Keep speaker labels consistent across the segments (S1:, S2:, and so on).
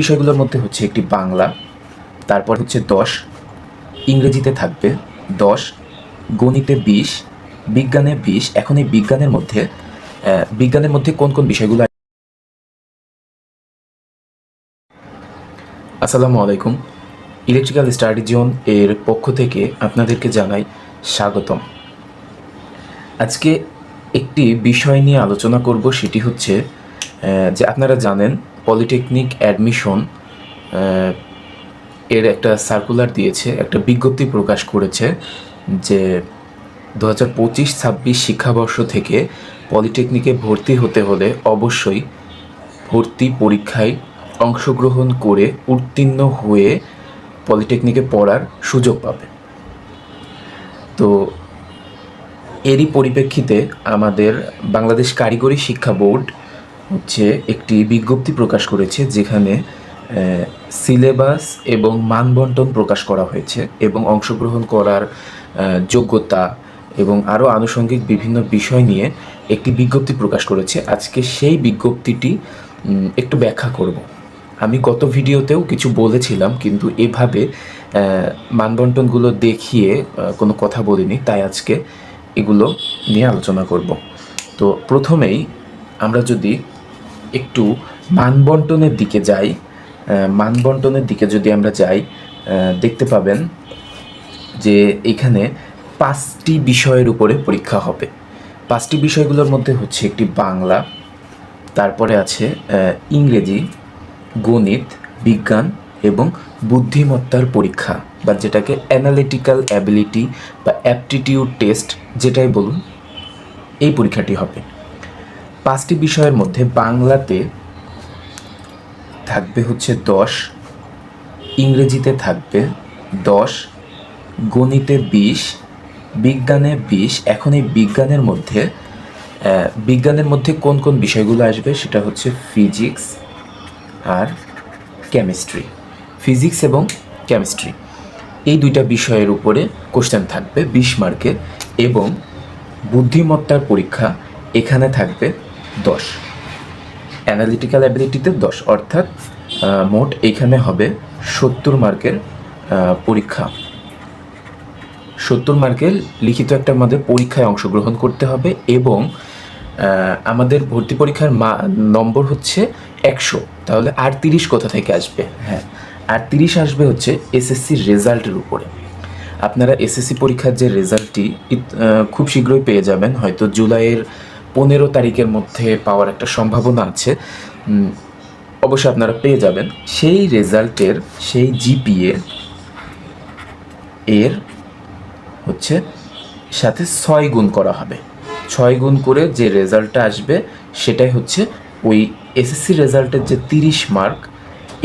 S1: বিষয়গুলোর মধ্যে হচ্ছে একটি বাংলা, তারপর হচ্ছে দশ, ইংরেজিতে থাকবে দশ, গণিতে বিশ, বিজ্ঞানে বিশ। এখন এই বিজ্ঞানের মধ্যে বিজ্ঞানের মধ্যে কোন কোন বিষয়গুলো আসসালামু আলাইকুম। ইলেকট্রিক্যাল স্টাডি জোন এর পক্ষ থেকে আপনাদেরকে জানাই স্বাগতম। আজকে একটি বিষয় নিয়ে আলোচনা করব, সেটি হচ্ছে যে আপনারা জানেন পলিটেকনিক অ্যাডমিশন এর একটা সার্কুলার দিয়েছে, একটা বিজ্ঞপ্তি প্রকাশ করেছে যে দু হাজার পঁচিশ ছাব্বিশ শিক্ষাবর্ষ থেকে পলিটেকনিকে ভর্তি হতে হলে অবশ্যই ভর্তি পরীক্ষায় অংশগ্রহণ করে উত্তীর্ণ হয়ে পলিটেকনিকে পড়ার সুযোগ পাবে। তো এরই পরিপ্রেক্ষিতে আমাদের বাংলাদেশ কারিগরি শিক্ষা বোর্ড হচ্ছে একটি বিজ্ঞপ্তি প্রকাশ করেছে যেখানে সিলেবাস এবং মানবন্টন প্রকাশ করা হয়েছে এবং অংশগ্রহণ করার যোগ্যতা এবং আরও আনুষঙ্গিক বিভিন্ন বিষয় নিয়ে একটি বিজ্ঞপ্তি প্রকাশ করেছে। আজকে সেই বিজ্ঞপ্তিটি একটু ব্যাখ্যা করব। আমি গত ভিডিওতেও কিছু বলেছিলাম কিন্তু এভাবে মানবন্টনগুলো দেখিয়ে কোনো কথা বলিনি, তাই আজকে এগুলো নিয়ে আলোচনা করব। তো প্রথমেই আমরা যদি একটু মানবন্টনের দিকে যাই মানবন্টনের দিকে যদি আমরা যাই দেখতে পাবেন যে এখানে পাঁচটি বিষয়ের উপরে পরীক্ষা হবে। পাঁচটি বিষয়গুলোর মধ্যে হচ্ছে একটি বাংলা, তারপরে আছে ইংরেজি, গণিত, বিজ্ঞান এবং বুদ্ধিমত্তার পরীক্ষা বা যেটাকে অ্যানালিটিক্যাল অ্যাবিলিটি বা অ্যাপটিটিউড টেস্ট যেটাই বলুন, এই পরীক্ষাটি হবে। পাঁচটি বিষয়ের মধ্যে বাংলাতে থাকবে হচ্ছে দশ, ইংরেজিতে থাকবে দশ, গণিতে বিশ, বিজ্ঞানে বিশ। এখন এই বিজ্ঞানের মধ্যে বিজ্ঞানের মধ্যে কোন কোন বিষয়গুলো আসবে সেটা হচ্ছে ফিজিক্স আর কেমিস্ট্রি। ফিজিক্স এবং কেমিস্ট্রি। এই দুইটা বিষয়ের উপরে কোশ্চেন থাকবে, বিশ মার্কের। এবং বুদ্ধিমত্তার পরীক্ষা এখানে থাকবে দশ। অ্যানালিটিক্যাল অ্যাবিলিটিতে দশ, অর্থাৎ মোট এখানে হবে সত্তর মার্কের পরীক্ষা। সত্তর মার্কের লিখিত একটা আমাদের পরীক্ষায় অংশগ্রহণ করতে হবে এবং আমাদের ভর্তি পরীক্ষার মা, নম্বর হচ্ছে একশো। তাহলে আর তিরিশ কোথা থেকে আসবে? হ্যাঁ আর তিরিশ আসবে হচ্ছে এসএসসির রেজাল্টের উপরে। আপনারা এসএসসি পরীক্ষার যে রেজাল্টটি খুব শীঘ্রই পেয়ে যাবেন। হয়তো জুলাইয়ের পনেরো তারিখের মধ্যে পাওয়ার একটা সম্ভাবনা আছে। অবশ্যই আপনারা পেয়ে যাবেন। সেই রেজাল্টের, সেই জিপিএ এর হচ্ছে সাথে ছয় গুণ করা হবে। ছয় গুণ করে যে রেজাল্টটা আসবে, সেটাই হচ্ছে ওই এসএসসি রেজাল্টের যে তিরিশ মার্ক,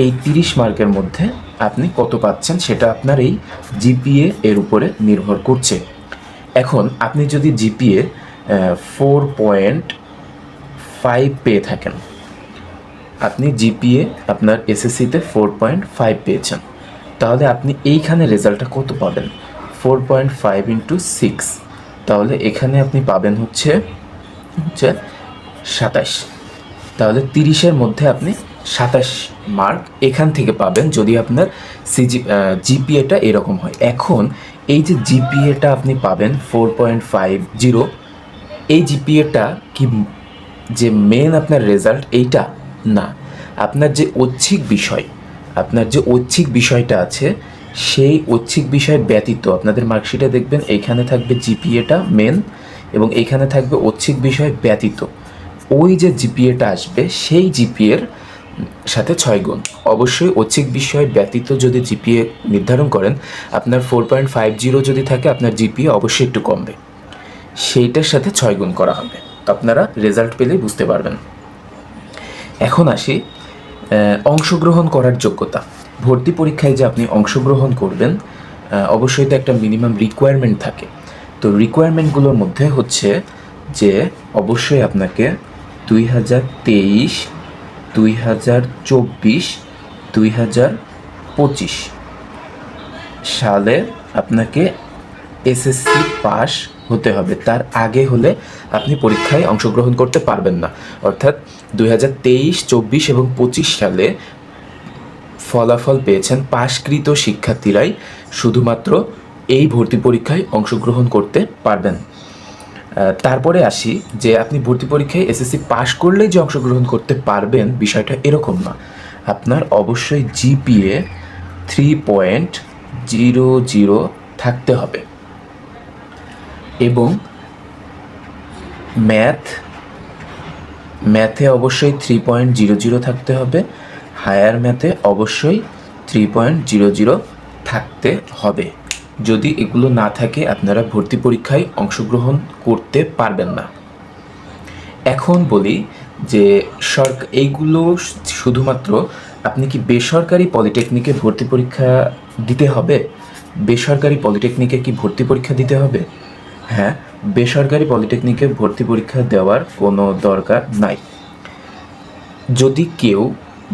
S1: এই তিরিশ মার্কের মধ্যে আপনি কত পাচ্ছেন সেটা আপনার এই জিপিএ এর উপরে নির্ভর করছে। এখন আপনি যদি জিপিএ ফোর পয়েন্ট ফাইভ পেয়ে থাকেন। আপনি জিপিএ আপনার এসএসসিতে ফোর পয়েন্ট ফাইভ পেয়েছেন। তাহলে আপনি এইখানে রেজাল্টটা কত পাবেন? Four point five into six তাহলে এখানে আপনি পাবেন হচ্ছে হচ্ছে সাতাশ। তাহলে তিরিশের মধ্যে আপনি সাতাশ মার্ক এখান থেকে পাবেন যদি আপনার সিজি জিপিএটা এরকম হয়। এখন এই যে জিপিএটা আপনি পাবেন ফোর পয়েন্ট ফাইভ জিরো এই জিপিএটা কি যে মেন আপনার রেজাল্ট এইটা না। আপনার যে ঐচ্ছিক বিষয়, আপনার যে ঐচ্ছিক বিষয়টা আছে, সেই ঐচ্ছিক বিষয় ব্যতীত আপনাদের মার্কশিটে দেখবেন এইখানে থাকবে জিপিএটা মেন এবং এইখানে থাকবে ঐচ্ছিক বিষয় ব্যতীত। ওই যে জিপিএটা আসবে, সেই জিপিএর সাথে ছয় গুণ। অবশ্যই ঐচ্ছিক বিষয় ব্যতীত যদি জিপিএ নির্ধারণ করেন, আপনার ফোর পয়েন্ট ফাইভ জিরো যদি থাকে, আপনার জিপিএ অবশ্যই একটু কমবে। সেইটার সাথে ছয় গুণ করা হবে। তো আপনারা রেজাল্ট পেলেই বুঝতে পারবেন। এখন আসি অংশগ্রহণ করার যোগ্যতা। ভর্তি পরীক্ষায় যে আপনি অংশগ্রহণ করবেন অবশ্যই তো একটা মিনিমাম রিকোয়ারমেন্ট থাকে। তো রিকোয়ারমেন্টগুলোর মধ্যে হচ্ছে যে, অবশ্যই আপনাকে দুই হাজার তেইশ, দুই হাজার চব্বিশ, দুই হাজার পঁচিশ সালে আপনাকে এসএসসি পাস হতে হবে। তার আগে হলে আপনি পরীক্ষায় অংশগ্রহণ করতে পারবেন না। অর্থাৎ দুই হাজার তেইশ, চব্বিশ এবং পঁচিশ সালে ফলাফল পেয়েছেন পাশকৃত শিক্ষার্থীরাই শুধুমাত্র এই ভর্তি পরীক্ষায় অংশগ্রহণ করতে পারবেন। তারপরে আসি যে আপনি ভর্তি পরীক্ষায় এসএসসি পাশ করলেই যে অংশগ্রহণ করতে পারবেন বিষয়টা এরকম না। আপনার অবশ্যই GPA three point zero zero থাকতে হবে। এবং ম্যাথ ম্যাথে অবশ্যই থ্রি পয়েন্ট জিরো জিরো থাকতে হবে হায়ার ম্যাথে অবশ্যই থ্রি পয়েন্ট জিরো জিরো থাকতে হবে। যদি এগুলো না থাকে, আপনারা ভর্তি পরীক্ষায় অংশগ্রহণ করতে পারবেন না। এখন বলি যে সরকার এইগুলো শুধুমাত্র আপনি কি বেসরকারি পলিটেকনিকে ভর্তি পরীক্ষা দিতে হবে? বেসরকারি পলিটেকনিকে কি ভর্তি পরীক্ষা দিতে হবে? হ্যাঁ বেসরকারি পলিটেকনিকে ভর্তি পরীক্ষা দেওয়ার কোনো দরকার নাই। যদি কেউ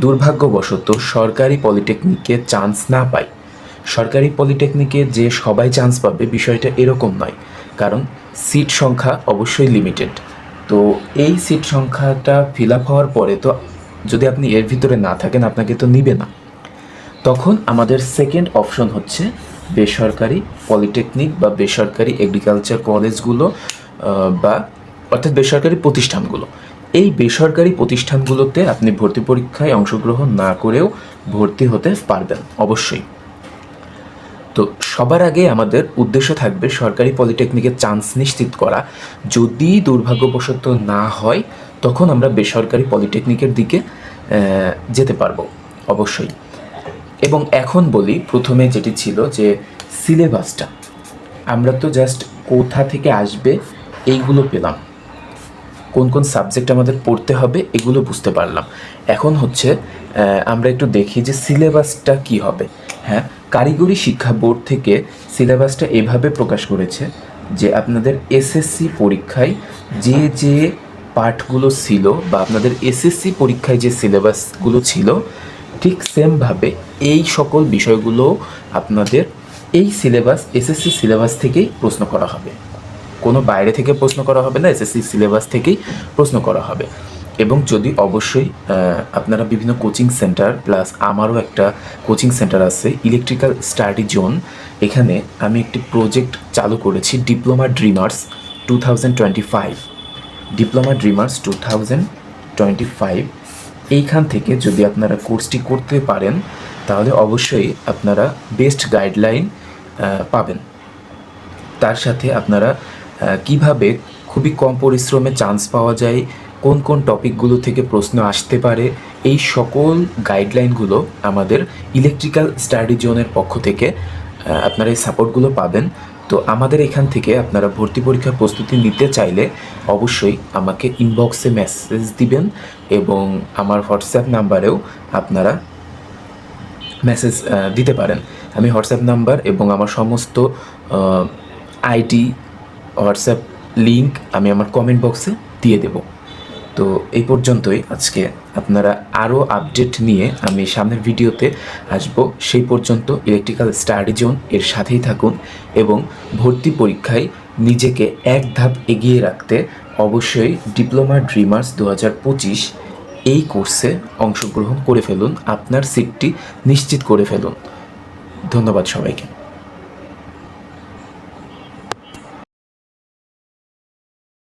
S1: দুর্ভাগ্যবশত সরকারি পলিটেকনিকে চান্স না পায়, সরকারি পলিটেকনিকে যে সবাই চান্স পাবে বিষয়টা এরকম নয়, কারণ সিট সংখ্যা অবশ্যই লিমিটেড। তো এই সিট সংখ্যাটা ফিল আপ হওয়ার পরে তো যদি আপনি এর ভিতরে না থাকেন, আপনাকে তো নিবে না। তখন আমাদের সেকেন্ড অপশন হচ্ছে বেসরকারি পলিটেকনিক বা বেসরকারি এগ্রিকালচার কলেজগুলো বা অর্থাৎ বেসরকারি প্রতিষ্ঠানগুলো। এই বেসরকারি প্রতিষ্ঠানগুলোতে আপনি ভর্তি পরীক্ষায় অংশগ্রহণ না করেও ভর্তি হতে পারবেন, অবশ্যই। তো সবার আগে আমাদের উদ্দেশ্য থাকবে সরকারি পলিটেকনিকের চান্স নিশ্চিত করা। যদি দুর্ভাগ্যবশত না হয়, তখন আমরা বেসরকারি পলিটেকনিকের দিকে যেতে পারব, অবশ্যই। এবং এখন বলি প্রথমে যেটি ছিল যে সিলেবাসটা। আমরা তো জাস্ট কোথা থেকে আসবে এইগুলো পেলাম। কোন কোন সাবজেক্ট আমাদের পড়তে হবে এগুলো বুঝতে পারলাম। এখন হচ্ছে আমরা একটু দেখি যে সিলেবাসটা কি হবে। হ্যাঁ কারিগরি শিক্ষা বোর্ড থেকে সিলেবাসটা এভাবে প্রকাশ করেছে যে আপনাদের এসএসসি পরীক্ষায় যে যে পাঠগুলো ছিল বা আপনাদের এসএসসি পরীক্ষায় যে সিলেবাসগুলো ছিল ঠিক সেমভাবে এই সকল বিষয়গুলো আপনাদের এই সিলেবাস এসএসসি সিলেবাস থেকেই প্রশ্ন করা হবে। কোনো বাইরে থেকে প্রশ্ন করা হবে না এসএসসি সিলেবাস থেকেই প্রশ্ন করা হবে। এবং যদি অবশ্যই আপনারা বিভিন্ন কোচিং সেন্টার প্লাস আমারও একটা কোচিং সেন্টার আছে ইলেকট্রিক্যাল স্টাডি জোন এখানে আমি একটি প্রজেক্ট চালু করেছি diploma dreamers two thousand twenty five diploma dreamers two thousand twenty five এইখান থেকে যদি আপনারা কোর্সটি করতে পারেন, তাহলে অবশ্যই আপনারা বেস্ট গাইডলাইন পাবেন। তার সাথে আপনারা কীভাবে খুবই কম পরিশ্রমে চান্স পাওয়া যায়, কোন কোন টপিকগুলো থেকে প্রশ্ন আসতে পারে, এই সকল গাইডলাইনগুলো আমাদের ইলেকট্রিক্যাল স্টাডি জোনের পক্ষ থেকে আপনারা এই সাপোর্টগুলো পাবেন। তো আমাদের এখান থেকে আপনারা ভর্তি পরীক্ষার প্রস্তুতি নিতে চাইলে অবশ্যই আমাকে ইনবক্সে মেসেজ দিবেন এবং আমার হোয়াটসঅ্যাপ নাম্বারেও আপনারা মেসেজ দিতে পারেন। আমি হোয়াটসঅ্যাপ নাম্বার এবং আমার সমস্ত আইডি হোয়াটসঅ্যাপ লিঙ্ক আমি আমার কমেন্ট বক্সে দিয়ে দেব। তো এই পর্যন্তই। আজকে আপনারা আরও আপডেট নিয়ে আমি সামনের ভিডিওতে আসব। সেই পর্যন্ত ইলেকট্রিক্যাল স্টাডি জোন এর সাথেই থাকুন এবং ভর্তি পরীক্ষায় নিজেকে এক ধাপ এগিয়ে রাখতে অবশ্যই ডিপ্লোমা ড্রিমার্স দু হাজার পঁচিশ এই কোর্সে অংশগ্রহণ করে ফেলুন। আপনার সিটটি নিশ্চিত করে ফেলুন। ধন্যবাদ সবাইকে।